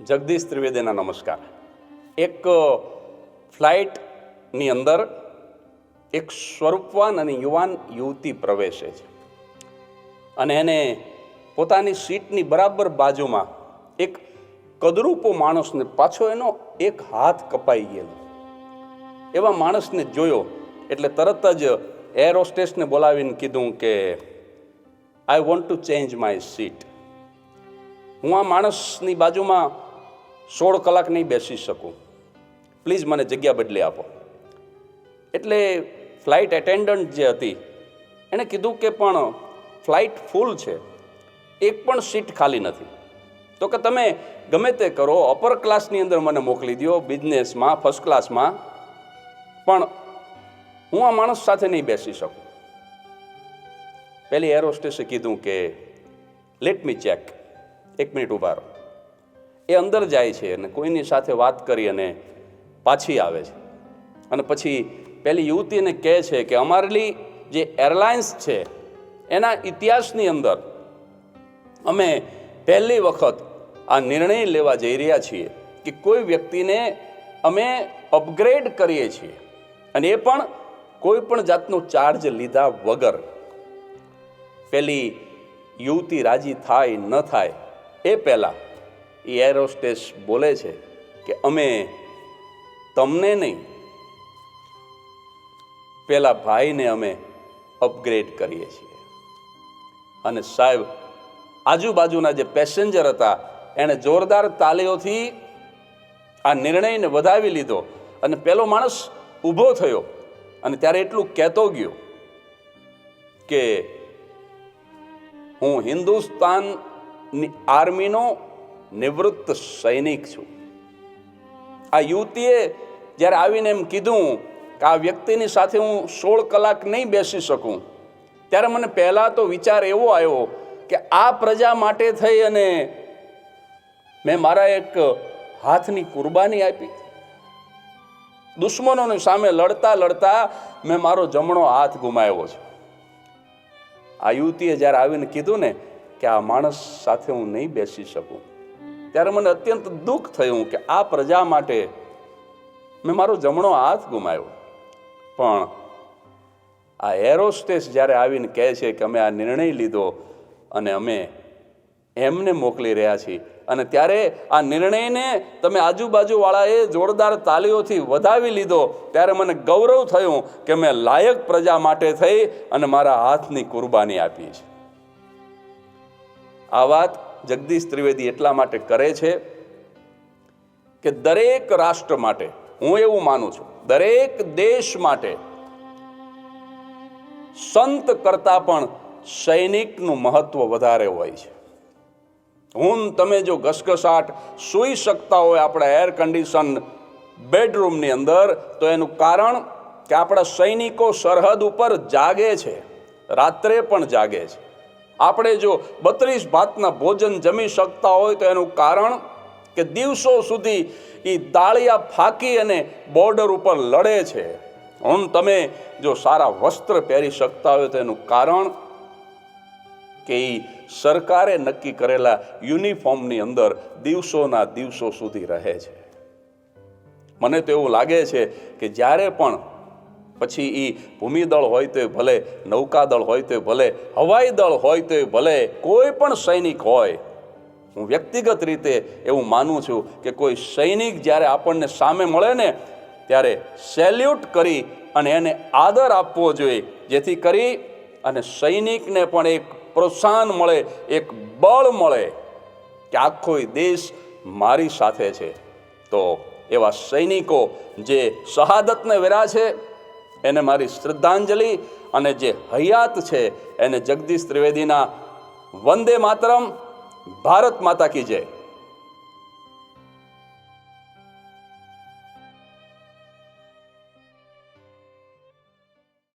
જગદીશ ત્રિવેદીના નમસ્કાર. એક ફ્લાઇટની અંદર એક સ્વરૂપવાન અને યુવાન યુવતી પ્રવેશે છે. અને એને પોતાની સીટની બરાબર બાજુમાં એક કદરૂપો માણસને પાછો એનો એક હાથ કપાઈ ગયેલો. એવા માણસને જોયો એટલે તરત જ એર હોસ્ટેસને બોલાવીને કીધું કે I want to change my seat હું આ માણસની બાજુમાં સોળ કલાક નહીં બેસી શકું. પ્લીઝ મને જગ્યા બદલી આપો. એટલે ફ્લાઇટ એટેન્ડન્ટ જે હતી, એણે કીધું કે પણ ફ્લાઇટ ફૂલ છે. એક પણ સીટ ખાલી નથી. તો કે તમે ગમે તે કરો અપર ક્લાસની અંદર મને મોકલી દો બિઝનેસમાં ફર્સ્ટ ક્લાસમાં પણ હું આ માણસ સાથે નહીં બેસી શકું. પહેલી એર હોસ્ટેસે કીધું કે લેટ મી ચેક એક મિનિટ ઊભા રહો. એ અંદર જાય છે અને કોઈની સાથે વાત કરી અને પાછી આવે છે. અને પછી પેલી યુવતીને કહે છે કે અમારી જે એરલાઇન્સ છે, એના ઇતિહાસની અંદર અમે પહેલી વખત આ નિર્ણય લેવા જઈ રહ્યા છીએ કે કોઈ વ્યક્તિને અમે અપગ્રેડ કરીએ છીએ અને એ પણ કોઈ પણ જાતનો ચાર્જ લીધા વગર. પેલી યુવતી રાજી થાય, ન થાય, એ પહેલાં એ એર હોસ્ટેસ બોલે છે કે અમે તમને નહીં, પેલા ભાઈને અમે અપગ્રેડ કરીએ છીએ. અને સાહેબ, આજુબાજુના જે પેસેન્જર હતા એણે જોરદાર તાલીઓથી આ નિર્ણયને વધાવી લીધો. અને પેલો માણસ ઊભો થયો અને ત્યારે એટલું કહેતો ગયો કે હું હિન્દુસ્તાનની આર્મીનો નિવૃત્ત સૈનિક છું. આ યુવતીએ જ્યારે આવીને એમ કીધું કે આ વ્યક્તિની સાથે હું સોળ કલાક નહીં બેસી શકું, ત્યારે મને પહેલાં તો વિચાર એવો આવ્યો કે આ પ્રજા માટે થઈ અને મેં મારા એક હાથની કુરબાની આપી. દુશ્મનોની સામે લડતા લડતા મેં મારો જમણો હાથ ગુમાવ્યો છે. આ યુવતીએ જ્યારે આવીને કીધું ને કે આ માણસ સાથે હું નહીં બેસી શકું, ત્યારે મને અત્યંત દુઃખ થયું કે આ પ્રજા માટે મેં મારો જમણો હાથ ગુમાવ્યો. પણ આ એરોસ્ટેસ જ્યારે આવીને કહે છે કે અમે આ નિર્ણય લીધો અને અમે એમને મોકલી રહ્યા છીએ અને ત્યારે આ નિર્ણયને તમે આજુબાજુવાળાએ જોરદાર તાલીઓથી વધાવી લીધો, ત્યારે મને ગૌરવ થયું કે મેં લાયક પ્રજા માટે થઈ અને મારા હાથની કુરબાની આપી છે. આ વાત જગદીશ ત્રિવેદી એટલા માટે કરે છે કે દરેક રાષ્ટ્ર માટે, હું એવું માનું છું, દરેક દેશ માટે સંત કરતાં પણ સૈનિકનું મહત્વ વધારે હોય છે. હું તમે જો ઘસઘસાટ સૂઈ શકતા હોય આપણા એર કન્ડિશન બેડરૂમની અંદર, તો એનું કારણ કે આપણા સૈનિકો સરહદ ઉપર જાગે છે. રાત્રે પણ જાગે છે. આપણે જો બત્રીસ ભાતના ભોજન જમી શકતા હોય, તો એનું કારણ કે દિવસો સુધી એ દાળિયા ફાંકી અને બોર્ડર ઉપર લડે છે. હું તમે જો સારા વસ્ત્ર પહેરી શકતા હોય, તો એનું કારણ કે એ સરકારે નક્કી કરેલા યુનિફોર્મની અંદર દિવસોના દિવસો સુધી રહે છે. મને તો એવું લાગે છે કે જ્યારે પણ પછી એ ભૂમિદળ હોય તે ભલે, નૌકાદળ હોય તે ભલે હવાઈ દળ હોય તે ભલે, કોઈ પણ સૈનિક હોય, હું વ્યક્તિગત રીતે એવું માનું છું કે કોઈ સૈનિક જ્યારે આપણને સામે મળે ને, ત્યારે સેલ્યુટ કરી અને એને આદર આપવો જોઈએ, જેથી કરી અને સૈનિકને પણ એક પ્રોત્સાહન મળે, એક બળ મળે કે આખો દેશ મારી સાથે છે. તો એવા સૈનિકો જે શહાદતને વેરા છે, એને મારી શ્રદ્ધાંજલિ અને જે હયાત છે, એને જગદીશ ત્રિવેદીના વંદે માતરમ, ભારત માતા કી જય.